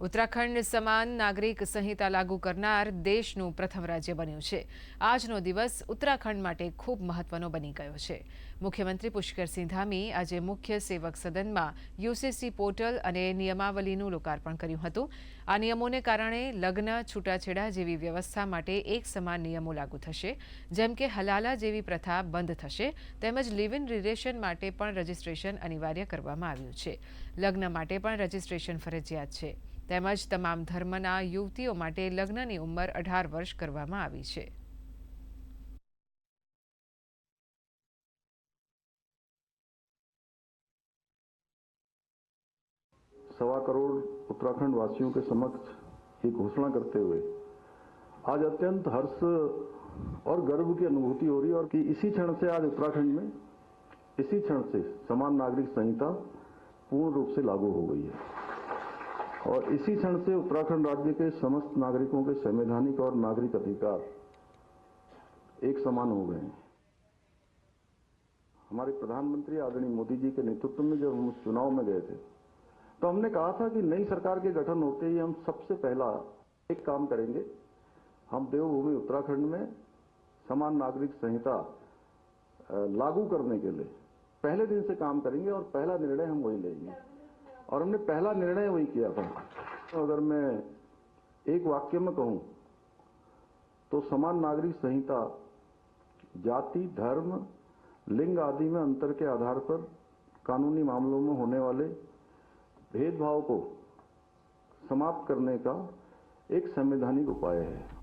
ઉત્તરાખંડ સમાન નાગરિક સંહિતા લાગુ કરનાર દેશનું પ્રથમ રાજ્ય બન્યું છે. આજનો દિવસ ઉત્તરાખંડ માટે ખૂબ મહત્વનો બની ગયો છે. મુખ્યમંત્રી પુષ્કરસિંહ ધામી આજે મુખ્ય સેવક સદનમાં યુસીસી પોર્ટલ અને નિયમાવલીનું લોકાર્પણ કર્યું હતું. આ નિયમોને કારણે લગ્ન, છૂટાછેડા જેવી વ્યવસ્થા માટે એક સમાન નિયમો લાગુ થશે. જેમ કે હલાલા જેવી પ્રથા બંધ થશે, તેમજ લિવ ઇન રિલેશન માટે પણ રજીસ્ટ્રેશન અનિવાર્ય કરવામાં આવ્યું છે. લગ્ન માટે પણ રજીસ્ટ્રેશન ફરજિયાત છે. તેમજ તમામ ધર્મના યુવતીઓ માટે લગ્નની ઉંમર અઢાર વર્ષ કરવામાં આવી છે सवा करोड़ उत्तराखंड वासियों के समक्ष ये घोषणा करते हुए आज अत्यंत हर्ष और गर्व की अनुभूति हो रही है और कि इसी क्षण से आज उत्तराखंड में इसी क्षण से समान नागरिक संहिता पूर्ण रूप से लागू हो गई है और इसी क्षण से उत्तराखंड राज्य के समस्त नागरिकों के संवैधानिक और नागरिक अधिकार एक समान हो गए हमारे प्रधानमंत्री आदरणीय मोदी जी के नेतृत्व में जब हम चुनाव में गए थे तो हमने कहा था कि नई सरकार के गठन होते ही हम सबसे पहला एक काम करेंगे। हम देवभूमि उत्तराखंड में समान नागरिक संहिता लागू करने के लिए पहले दिन से काम करेंगे और पहला निर्णय हम वही लेंगे। और हमने पहला निर्णय वही किया था। तो अगर मैं एक वाक्य में कहूँ तो समान नागरिक संहिता, जाति, धर्म, लिंग आदि में अंतर के आधार पर कानूनी मामलों में होने वाले भेदभाव को समाप्त करने का एक संवैधानिक उपाय है।